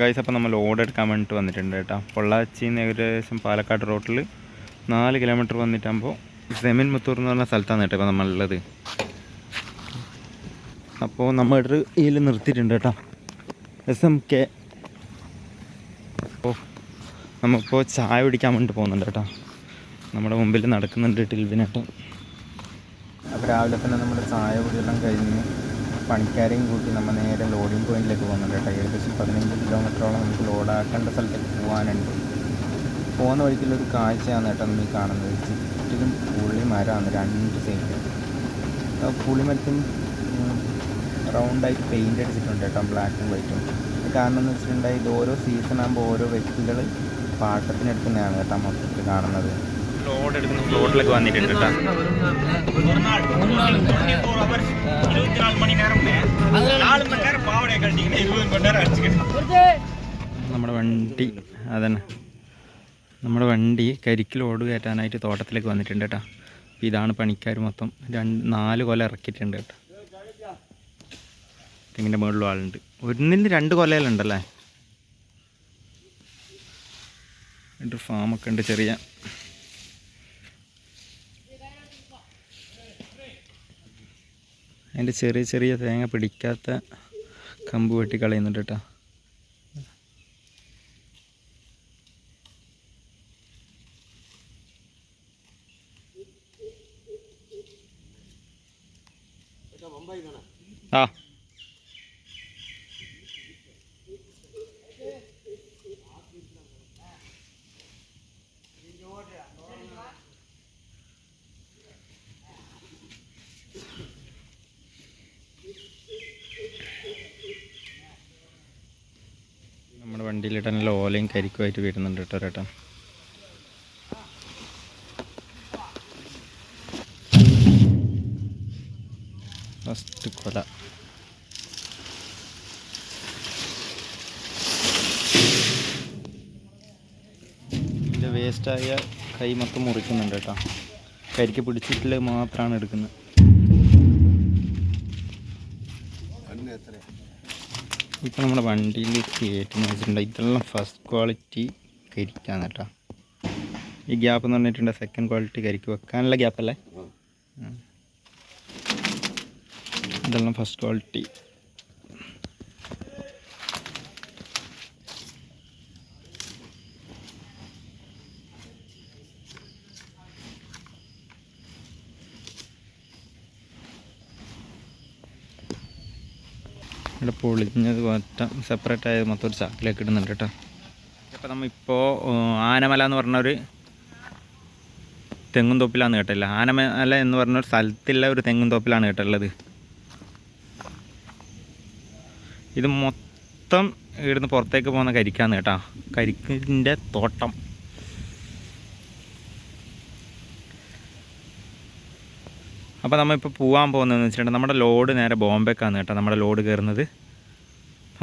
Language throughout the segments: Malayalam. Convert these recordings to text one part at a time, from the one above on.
ഗൈസ് അപ്പോൾ നമ്മൾ ലോഡ് എടുക്കാൻ വേണ്ടിയിട്ട് വന്നിട്ടുണ്ട് കേട്ടോ. പൊള്ളാച്ചിയിൽ നിന്ന് ഏകദേശം പാലക്കാട് റോട്ടിൽ നാല് കിലോമീറ്റർ വന്നിട്ടാകുമ്പോൾ സെമിൻ മുത്തൂർ എന്ന് പറഞ്ഞ സ്ഥലത്താണ് കേട്ടോ ഇപ്പോൾ നമ്മളുള്ളത്. അപ്പോൾ നമ്മൾ ഇതിൽ നിർത്തിയിട്ടുണ്ട് കേട്ടോ. എസ് എം കെ അപ്പോൾ നമ്മളിപ്പോൾ ചായ പിടിക്കാൻ വേണ്ടി പോകുന്നുണ്ട് കേട്ടോ. നമ്മുടെ മുമ്പിൽ നടക്കുന്നുണ്ട് ടിൽവിനായിട്ട് അപ്പോൾ രാവിലെ തന്നെ നമ്മുടെ ചായ കുടിയെല്ലാം കഴിഞ്ഞ് പണിക്കാരെയും കൂട്ടി നമ്മൾ നേരെ ലോഡിംഗ് പോയിന്റിലേക്ക് പോകുന്നുണ്ട് കേട്ടോ. ഏകദേശം പതിനഞ്ച് കിലോമീറ്ററോളം നമുക്ക് ലോഡാക്കേണ്ട സ്ഥലത്തേക്ക് പോകാനുണ്ട് പോകുന്ന വഴിക്കുള്ളൊരു കാഴ്ചയാണ് കേട്ടോ നമ്മൾ കാണുന്നത്. ചുറ്റിലും പുള്ളി മരമാണ് രണ്ട് സൈഡ് ആ പുളിമരത്തിന് റൗണ്ടായിട്ട് പെയിന്റ് അടിച്ചിട്ടുണ്ട് കേട്ടോ ബ്ലാക്കും വൈറ്റും കാരണം എന്ന് വെച്ചിട്ടുണ്ടെങ്കിൽ ഇത് ഓരോ സീസൺ ആകുമ്പോൾ ഓരോ വ്യക്തികൾ പാട്ടത്തിനെടുക്കുന്നതാണ് കേട്ടോ മൊത്തത്തിൽ കാണുന്നത്. ലോഡ് എടുക്കുന്ന പ്ലോട്ടിലേക്ക് വന്നിട്ടുണ്ട് നമ്മുടെ വണ്ടി അതന്നെ. നമ്മുടെ വണ്ടി കരിക്ക് ലോഡ് കയറ്റാനായിട്ട് തോട്ടത്തിലേക്ക് വന്നിട്ടുണ്ട് കേട്ടോ. അപ്പോൾ ഇതാണ് പണിക്കാർ മൊത്തം. രണ്ട് നാല് കൊല ഇറക്കിയിട്ടുണ്ട് കേട്ടോ. തെങ്ങിന്റെ മുകളിലും ആളുണ്ട്. ഒന്നിന് രണ്ട് കൊലയിലുണ്ടല്ലേ? ഫാമൊക്കെ ഉണ്ട് ചെറിയ. അതിന്റെ ചെറിയ ചെറിയ തേങ്ങ പിടിക്കാത്ത കമ്പ് വെട്ടി കളയുന്നുണ്ട് കേട്ടോ. ആ നമ്മുടെ വണ്ടിയിലിട്ട് നല്ല ഓലയും കരിക്കുമായിട്ട് വരുന്നുണ്ട് കേട്ടോ ചേട്ടൻ ഫസ്റ്റ് കൊല. ഇതിന്റെ വേസ്റ്റായ കൈ മൊത്തം മുറിക്കുന്നുണ്ട് കേട്ടോ. കരിക്ക് പിടിച്ചിട്ടില്ല മാത്രമാണ് എടുക്കുന്നത്. ഇപ്പം നമ്മുടെ വണ്ടിയിൽ കയറ്റുന്ന വെച്ചിട്ടുണ്ട്? ഇതെല്ലാം ഫസ്റ്റ് ക്വാളിറ്റി കരിക്കാന്ന് കേട്ടോ. ഈ ഗ്യാപ്പ് എന്ന് പറഞ്ഞിട്ടുണ്ട് സെക്കൻഡ് ക്വാളിറ്റി കരിക്ക് വെക്കാനുള്ള ഗ്യാപ്പല്ലേ ഇതെല്ലാം ഫസ്റ്റ് ക്വാളിറ്റി ഇവിടെ പൊളിഞ്ഞത് മൊത്തം സെപ്പറേറ്റ് ആയത് മൊത്തം ഒരു ചാക്കിലേക്ക് ഇടുന്നുണ്ട് കേട്ടോ. അപ്പോൾ നമ്മളിപ്പോൾ ആനമല എന്ന് പറഞ്ഞൊരു തെങ്ങും തോപ്പിലാണ് കേട്ടില്ല ആനമല എന്ന് പറഞ്ഞൊരു സ്ഥലത്തുള്ള ഒരു തെങ്ങും തോപ്പിലാണ് കേട്ടുള്ളത് ഇത് മൊത്തം ഇവിടുന്ന് പുറത്തേക്ക് പോകുന്ന കരിക്കാന്ന് കേട്ടോ. കരിക്കിന്റെ തോട്ടം. അപ്പോൾ നമ്മളിപ്പോൾ പോകാൻ പോകുന്നതെന്ന് വെച്ചിട്ടുണ്ടെങ്കിൽ നമ്മുടെ ലോഡ് നേരെ ബോംബെക്കാണ് കേട്ടോ നമ്മുടെ ലോഡ് കയറുന്നത്.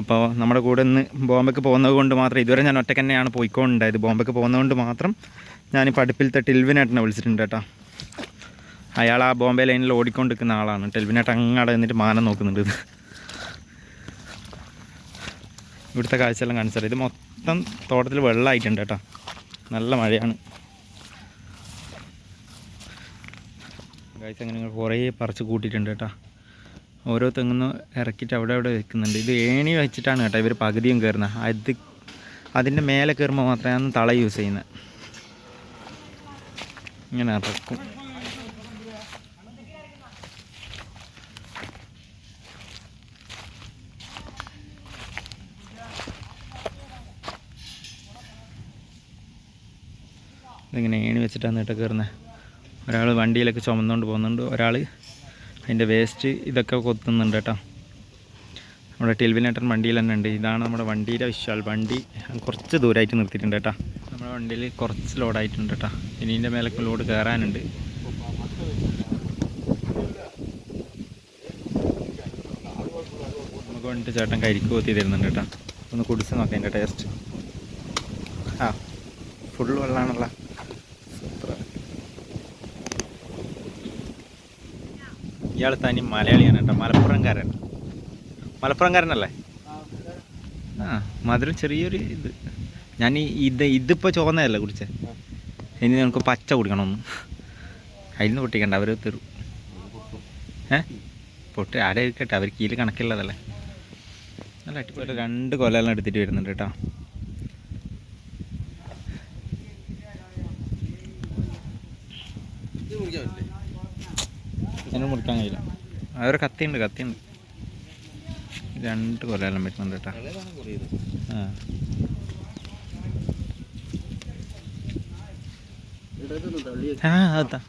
അപ്പോൾ നമ്മുടെ കൂടെ നിന്ന് ബോംബെക്ക് പോകുന്നത് കൊണ്ട് മാത്രം ഇതുവരെ ഞാൻ ഒറ്റയ്ക്ക് തന്നെയാണ് പോയിക്കൊണ്ടുണ്ടായത് ബോംബെക്ക് പോകുന്നത് കൊണ്ട് മാത്രം ഞാനിപ്പോൾ അടുപ്പിലത്തെ ടിൽവിനേട്ടനെ വിളിച്ചിട്ടുണ്ട് കേട്ടോ. അയാൾ ആ ബോംബെ ലൈനിൽ ഓടിക്കൊണ്ടിരിക്കുന്ന ആളാണ്. ടെൽവിനേട്ടൻ അങ്ങടെ നിന്നിട്ട് മാനം നോക്കുന്നുണ്ട്. ഇവിടുത്തെ കാഴ്ചയെല്ലാം കാണിച്ചാൽ ഇത് മൊത്തം തോട്ടത്തിൽ വെള്ളമായിട്ടുണ്ട് കേട്ടോ. നല്ല മഴയാണ്. കാഴ്ച അങ്ങനെ നിങ്ങൾ കുറേ പറിച്ച് കൂട്ടിയിട്ടുണ്ട് കേട്ടോ. ഓരോ തെങ്ങുന്നു ഇറക്കിയിട്ട് അവിടെ അവിടെ വെക്കുന്നുണ്ട്. ഇത് ഏണി വെച്ചിട്ടാണ് കേട്ടോ ഇവർ പകുതിയും കയറുന്നത് അത് അതിന്റെ മേലെ കയറുമ്പോൾ മാത്രമാണ് തള യൂസ് ചെയ്യുന്നത് ഇങ്ങനെ ഇറക്കും. ഇതിങ്ങനെ ഏണി വെച്ചിട്ടാണ് കേട്ടോ കയറുന്നത് ഒരാൾ വണ്ടിയിലൊക്കെ ചുമന്നുകൊണ്ട് പോകുന്നുണ്ട്. ഒരാൾ അതിന്റെ വേസ്റ്റ് ഇതൊക്കെ കൊത്തുന്നുണ്ട് കേട്ടോ. നമ്മുടെ ടിൽവിനേട്ടൻ വണ്ടിയിൽ തന്നെ ഉണ്ട്. ഇതാണ് നമ്മുടെ വണ്ടിയുടെ വിശ്വാൽ വണ്ടി കുറച്ച് ദൂരമായിട്ട് നിർത്തിയിട്ടുണ്ട് കേട്ടോ. നമ്മുടെ വണ്ടിയിൽ കുറച്ച് ലോഡായിട്ടുണ്ട് കേട്ടോ. ഇനി ഇതിന്റെ മേലേക്ക് ലോഡ് കയറാനുണ്ട്. നമുക്ക് വണ്ടി ചേട്ടൻ കരിക്ക് കൊത്തി തരുന്നുണ്ട് കേട്ടോ. ഒന്ന് കുടിച്ച് നോക്കാം അതിന്റെ ടേസ്റ്റ്. ആ ഫുൾ വെള്ളമാണല്ലോ. ഇയാൾ തനി മലയാളിയാണ് കേട്ടോ മലപ്പുറംകാരൻ. മലപ്പുറംകാരനല്ലേ? ആ മധുരം ചെറിയൊരു ഇത്. ഞാൻ ഇത് ഇതിപ്പോൾ ചുവന്നതല്ല കുടിച്ചേ? ഇനി നമുക്ക് പച്ച കുടിക്കണമെന്ന് അതിൽ നിന്ന് പൊട്ടിക്കണ്ട അവർ തരും ഏ? പൊട്ടി ആടെ ഇരിക്കട്ടെ അവർ കീഴിൽ കണക്കില്ലതല്ലേ? നല്ല അടിപൊളി. രണ്ട് കൊലെല്ലാം എടുത്തിട്ട് വരുന്നുണ്ട് കേട്ടോ. അതിന് മുറിക്കാൻ കഴിയില്ല. അതൊരു കത്തിയുണ്ട് കത്തിയുണ്ട്. രണ്ട് കൊല്ലം പറ്റുന്നുണ്ട് കേട്ടോ. ആ. ആ അതാ.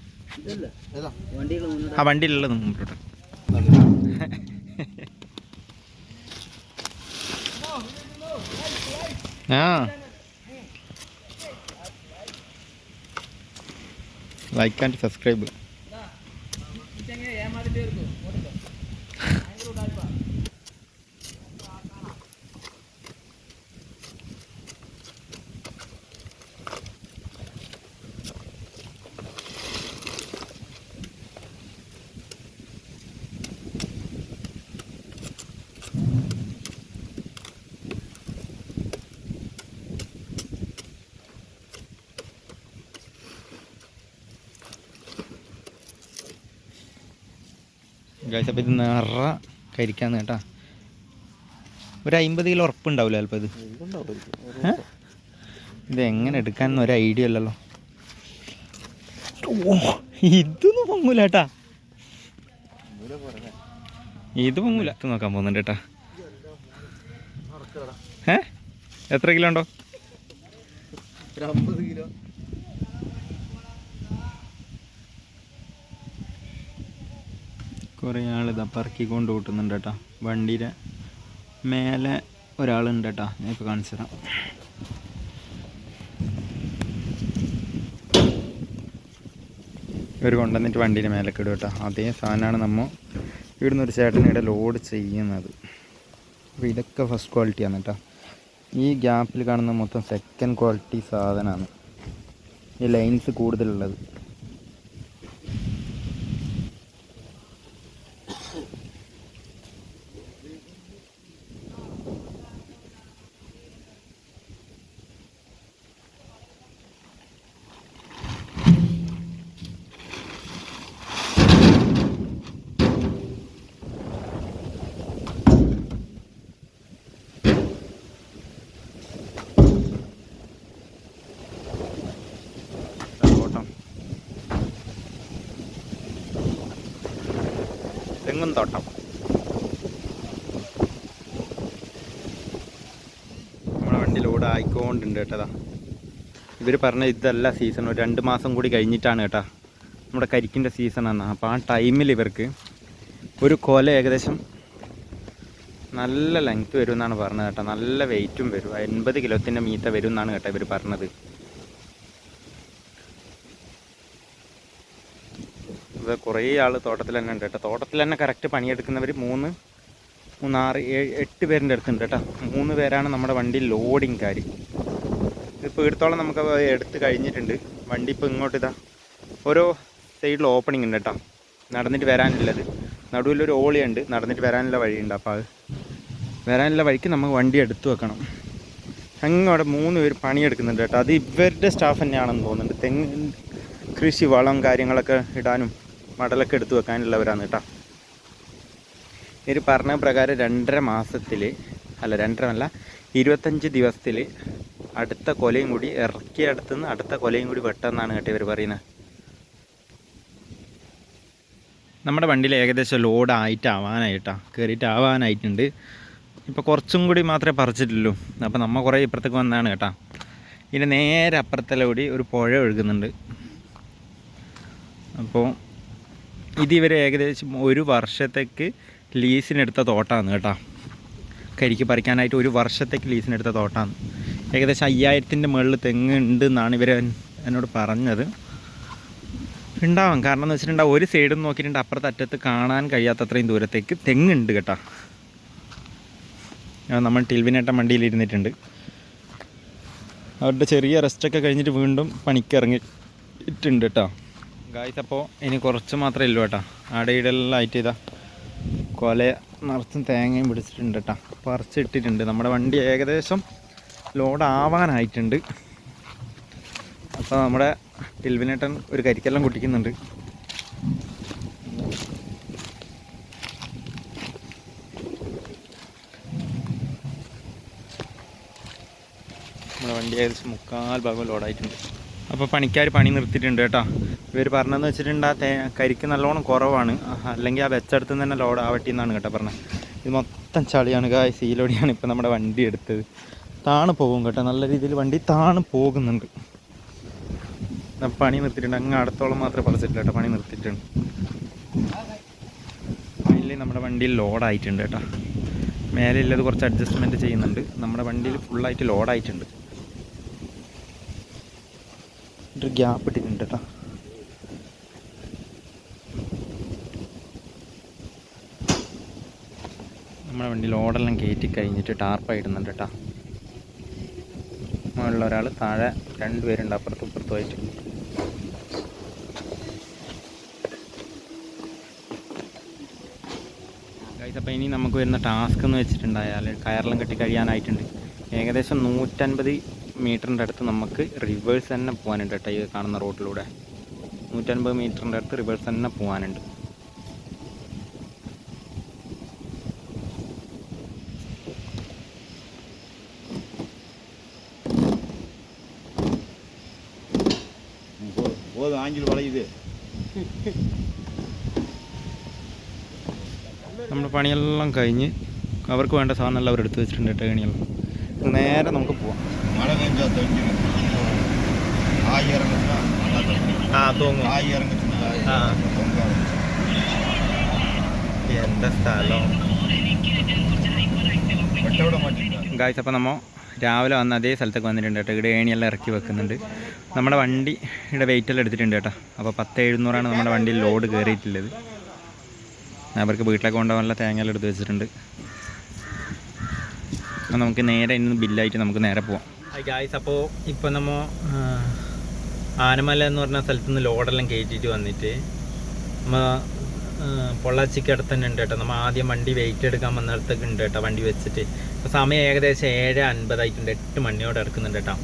ആ വണ്ടിയിലുള്ളത് മുമ്പോട്ട് ആ. ലൈക്ക് ആൻഡ് സബ്സ്ക്രൈബ് അപ്പോൾ ഇത് നിറ കരിക്കാന്ന് കേട്ടാ. ഒരു അമ്പത് കിലോ ഉറപ്പുണ്ടാവില്ല ചിലപ്പോൾ ഇത്? ഇത് എങ്ങനെ എടുക്കാനൊന്നും ഒരു ഐഡിയ അല്ലല്ലോ ഓ ഇതൊന്നും പൊങ്ങൂല കേട്ടാ. ഇത് പൊങ്ങൂല. നോക്കാൻ പോകുന്നുണ്ട് കേട്ടാ. ഏ? എത്ര കിലോ ഉണ്ടോ? അമ്പത് കിലോ. കുറേ ആളിതാ പറക്കി കൊണ്ട് കൂട്ടുന്നുണ്ട് കേട്ടോ. വണ്ടിയുടെ മേലെ ഒരാളുണ്ട് കേട്ടോ. ഞാൻ ഇപ്പോൾ കാണിച്ചു തരാം. ഇവർ കൊണ്ടുവന്നിട്ട് വണ്ടീന്റെ മേലേക്ക് ഇടും കേട്ടോ. അതേ സാധനമാണ് നമ്മൾ ഇവിടുന്ന് ഒരു ചേട്ടൻ ഇവിടെ ലോഡ് ചെയ്യുന്നത്. അപ്പോൾ ഇതൊക്കെ ഫസ്റ്റ് ക്വാളിറ്റിയാണ് കേട്ടോ. ഈ ഗ്യാപ്പിൽ കാണുന്ന മൊത്തം സെക്കൻഡ് ക്വാളിറ്റി സാധനമാണ് ഈ ലൈൻസ് കൂടുതലുള്ളത് തോട്ടം തെങ്ങും തോട്ടം നമ്മളെ വണ്ടി ലോഡ് ആയിക്കൊണ്ടുണ്ട് കേട്ടതാ ഇവർ പറഞ്ഞ ഇതല്ല സീസൺ ഒരു രണ്ട് മാസം കൂടി കഴിഞ്ഞിട്ടാണ് കേട്ടാ. നമ്മുടെ കരിക്കിന്റെ സീസണാണ് അപ്പോൾ ആ ടൈമിൽ ഇവർക്ക് ഒരു കൊല ഏകദേശം നല്ല ലെങ്ത് വരും എന്നാണ് പറഞ്ഞത് കേട്ടോ. നല്ല വെയിറ്റും വരും. എൺപത് കിലോത്തിന്റെ മീത്ത വരും എന്നാണ് കേട്ടോ ഇവർ പറഞ്ഞത്. കുറേ ആൾ തോട്ടത്തിൽ തന്നെ ഉണ്ട് കേട്ടോ. തോട്ടത്തിൽ തന്നെ കറക്റ്റ് പണിയെടുക്കുന്നവർ മൂന്ന് മൂന്നാറ് ഏഴ് എട്ട് പേരിന്റെ അടുത്തുണ്ട് കേട്ടോ. മൂന്ന് പേരാണ് നമ്മുടെ വണ്ടി ലോഡിങ്കാർ ഇപ്പോൾ ഇടത്തോളം നമുക്ക് എടുത്ത് കഴിഞ്ഞിട്ടുണ്ട്. വണ്ടി ഇപ്പോൾ ഇങ്ങോട്ട് ഇതാ ഓരോ സൈഡിൽ ഓപ്പണിംഗ് ഉണ്ട് കേട്ടോ. നടന്നിട്ട് വരാനുള്ളത്. നടുവിലൊരു ഓളിയുണ്ട് നടന്നിട്ട് വരാനുള്ള വഴിയുണ്ട്. അപ്പോൾ അത് വരാനുള്ള വഴിക്ക് നമുക്ക് വണ്ടി എടുത്തു വെക്കണം. അങ്ങോട്ട് മൂന്ന് പേര് പണിയെടുക്കുന്നുണ്ട് കേട്ടോ. അത് ഇവരുടെ സ്റ്റാഫ് തന്നെയാണെന്ന് തോന്നുന്നുണ്ട്. തെങ്ങ് കൃഷി വളം കാര്യങ്ങളൊക്കെ ഇടാനും മടലൊക്കെ എടുത്തു വെക്കാനുള്ളവരാണ് കേട്ടോ. ഇവർ പറഞ്ഞ പ്രകാരം രണ്ടര മാസത്തിൽ അല്ല രണ്ടര അല്ല ഇരുപത്തഞ്ച് ദിവസത്തിൽ അടുത്ത കൊലയും കൂടി ഇറക്കിയ അടുത്തുനിന്ന് അടുത്ത കൊലയും കൂടി വെട്ടെന്നാണ് കേട്ടോ ഇവർ പറയുന്നത്. നമ്മുടെ വണ്ടിയിൽ ഏകദേശം ലോഡ് ആയിട്ട് ആവാനായിട്ടാണ് കയറിയിട്ട് ആവാനായിട്ടുണ്ട് ഇപ്പോൾ കുറച്ചും കൂടി മാത്രമേ പറിച്ചിട്ടുള്ളൂ. അപ്പോൾ നമ്മൾ കുറേ ഇപ്പുറത്തേക്ക് വന്നതാണ് കേട്ടോ. ഇതിന്റെ നേരെ അപ്പുറത്തെ കൂടി ഒരു പുഴ ഒഴുകുന്നുണ്ട്. അപ്പോൾ ഇത് ഇവർ ഏകദേശം ഒരു വർഷത്തേക്ക് ലീസിനെടുത്ത തോട്ടമാണ് കേട്ടോ. കരിക്ക് പറിക്കാനായിട്ട് ഒരു വർഷത്തേക്ക് ലീസിനെടുത്ത തോട്ടമാണ് ഏകദേശം അയ്യായിരത്തിന്റെ മുകളിൽ തെങ്ങ് ഉണ്ട് എന്നാണ് ഇവർ എന്നോട് പറഞ്ഞത്. ഉണ്ടാവാം. കാരണം എന്ന് വെച്ചിട്ടുണ്ടെങ്കിൽ ഒരു സൈഡിൽ നിന്ന് നോക്കിയിട്ടുണ്ട് അപ്പുറത്തെ അറ്റത്ത് കാണാൻ കഴിയാത്ത അത്രയും ദൂരത്തേക്ക് തെങ്ങുണ്ട് കേട്ടോ. നമ്മൾ ടിൽവിനേട്ടൻ വണ്ടിയിൽ ഇരുന്നിട്ടുണ്ട്. അവരുടെ ചെറിയ റെസ്റ്റൊക്കെ കഴിഞ്ഞിട്ട് വീണ്ടും പണിക്കിറങ്ങിയിട്ടുണ്ട് കേട്ടോ. ഗായ്സ് അപ്പോൾ ഇനി കുറച്ച് മാത്രമേ ഉള്ളൂ കേട്ടോ. ആടെ ഇടെല്ലാം ആയിട്ട് ചെയ്താൽ കൊല നിറച്ചും തേങ്ങയും പിടിച്ചിട്ടുണ്ട് കേട്ടോ. പറിച്ചിട്ടിട്ടുണ്ട്. നമ്മുടെ വണ്ടി ഏകദേശം ലോഡ് ആവാനായിട്ടുണ്ട്. അപ്പോൾ നമ്മുടെ ടിൽവിനേട്ടൻ ഒരു കരിക്കെല്ലാം കുട്ടിക്കുന്നുണ്ട്. നമ്മുടെ വണ്ടി ഏകദേശം മുക്കാൽ ഭാഗം ലോഡായിട്ടുണ്ട് അപ്പോൾ പണിക്കാർ പണി നിർത്തിയിട്ടുണ്ട് കേട്ടോ. ഇവർ പറഞ്ഞതെന്ന് വെച്ചിട്ടുണ്ട് ആ കരിക്ക് നല്ലോണം കുറവാണ്. അല്ലെങ്കിൽ ആ വെച്ചടുത്ത് തന്നെ ലോഡ് ആവട്ടി എന്നാണ് കേട്ടോ പറഞ്ഞത്. ഇത് മൊത്തം ചളിയാണ് കാ സീലോടിയാണ് ഇപ്പോൾ നമ്മുടെ വണ്ടി എടുത്തത്. താണ് പോകും കേട്ടോ. നല്ല രീതിയിൽ വണ്ടി താണ് പോകുന്നുണ്ട്. പണി നിർത്തിയിട്ടുണ്ട്. അങ്ങ് അടുത്തോളം മാത്രമേ പറിച്ചിട്ടില്ല കേട്ടോ. പണി നിർത്തിയിട്ടുണ്ട്. ഫൈനലി നമ്മുടെ വണ്ടിയിൽ ലോഡായിട്ടുണ്ട് കേട്ടോ. മേലെ ഉള്ളത് കുറച്ച് അഡ്ജസ്റ്റ്മെന്റ് ചെയ്യുന്നുണ്ട്. നമ്മുടെ വണ്ടിയിൽ ഫുള്ളായിട്ട് ലോഡായിട്ടുണ്ട് ഒരു ഗ്യാപ്പ് ഇട്ടിട്ടുണ്ട് കേട്ടോ. നമ്മുടെ വണ്ടി ലോഡെല്ലാം കയറ്റി കഴിഞ്ഞിട്ട് ടാർപ്പായിടുന്നുണ്ട് കേട്ടോ മുകളിൽ ഒരാൾ താഴെ രണ്ടുപേരുണ്ട് അപ്പുറത്തും ഇപ്പുറത്തുമായിട്ട് അപ്പോൾ ഇനി നമുക്ക് വരുന്ന ടാസ്ക് എന്ന് വെച്ചിട്ടുണ്ടായാൽ കയറെല്ലാം കെട്ടി കഴിയാനായിട്ടുണ്ട്. ഏകദേശം നൂറ്റൻപത് മീറ്ററിന്റെ അടുത്ത് നമുക്ക് റിവേഴ്സ് തന്നെ പോകാനുണ്ട് കേട്ടോ ഈ കാണുന്ന റോഡിലൂടെ നൂറ്റൻപത് മീറ്ററിന്റെ അടുത്ത് റിവേഴ്സ് തന്നെ പോകാനുണ്ട് നമ്മൾ പണിയെല്ലാം കഴിഞ്ഞ് അവർക്ക് വേണ്ട സാധനമെല്ലാം അവർ എടുത്ത് വെച്ചിട്ടുണ്ട് ടേണിയെല്ലാം നേരെ നമുക്ക് പോവാം. ആ തോങ്ങും. ആ എന്താ സ്ഥലം? ഗായ്സ് അപ്പോൾ നമ്മൾ രാവിലെ വന്ന് അതേ സ്ഥലത്തേക്ക് വന്നിട്ടുണ്ട് കേട്ടോ. ഇവിടെ ഏണിയെല്ലാം ഇറക്കി വെക്കുന്നുണ്ട്. നമ്മുടെ വണ്ടിയുടെ വെയിറ്റെല്ലാം എടുത്തിട്ടുണ്ട് കേട്ടോ. അപ്പോൾ പത്ത് എഴുന്നൂറാണ് നമ്മുടെ വണ്ടിയിൽ ലോഡ് കയറിയിട്ടുള്ളത് അവർക്ക് വീട്ടിലേക്ക് കൊണ്ടുപോകാനുള്ള തേങ്ങയെല്ലാം എടുത്ത് വെച്ചിട്ടുണ്ട്. അപ്പം നമുക്ക് നേരെ ഇന്ന് ബില്ലായിട്ട് നമുക്ക് നേരെ പോവാം. ഗായ്സ് അപ്പോൾ ഇപ്പോൾ നമ്മൾ ആനമല എന്ന് പറഞ്ഞ സ്ഥലത്ത് നിന്ന് ലോഡെല്ലാം കയറ്റിയിട്ട് വന്നിട്ട് നമ്മൾ പൊള്ളാച്ചിക്ക് അടുത്ത് തന്നെ ഉണ്ട് കേട്ടോ. നമ്മൾ ആദ്യം വണ്ടി വെയിറ്റ് എടുക്കാൻ വന്നിടത്തൊക്കെ ഉണ്ട് കേട്ടോ വണ്ടി വെച്ചിട്ട്. ഇപ്പോൾ സമയം ഏകദേശം ഏഴ് അൻപതായിട്ടുണ്ട് എട്ട് മണിയോടെ എടുക്കുന്നുണ്ട് കേട്ടോ.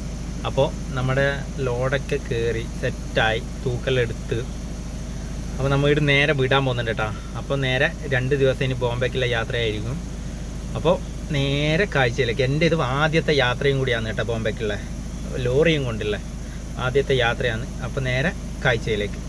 അപ്പോൾ നമ്മുടെ ലോഡൊക്കെ കയറി സെറ്റായി തൂക്കലെടുത്ത് അപ്പോൾ നമ്മൾ ഇവിടെ നേരെ വിടാൻ പോകുന്നുണ്ട് കേട്ടോ അപ്പോൾ നേരെ രണ്ട് ദിവസം ഇനി ബോംബേക്കുള്ള യാത്രയായിരിക്കും. അപ്പോൾ നേരെ കാഴ്ചയിലേക്ക്. എന്റെ ഇത് ആദ്യത്തെ യാത്രയും കൂടിയാണ് കേട്ടോ ബോംബേക്കുള്ള. ലോറിയും കൊണ്ടുള്ള ആദ്യത്തെ യാത്രയാണ്. അപ്പോൾ നേരെ കാഴ്ചയിലേക്ക്.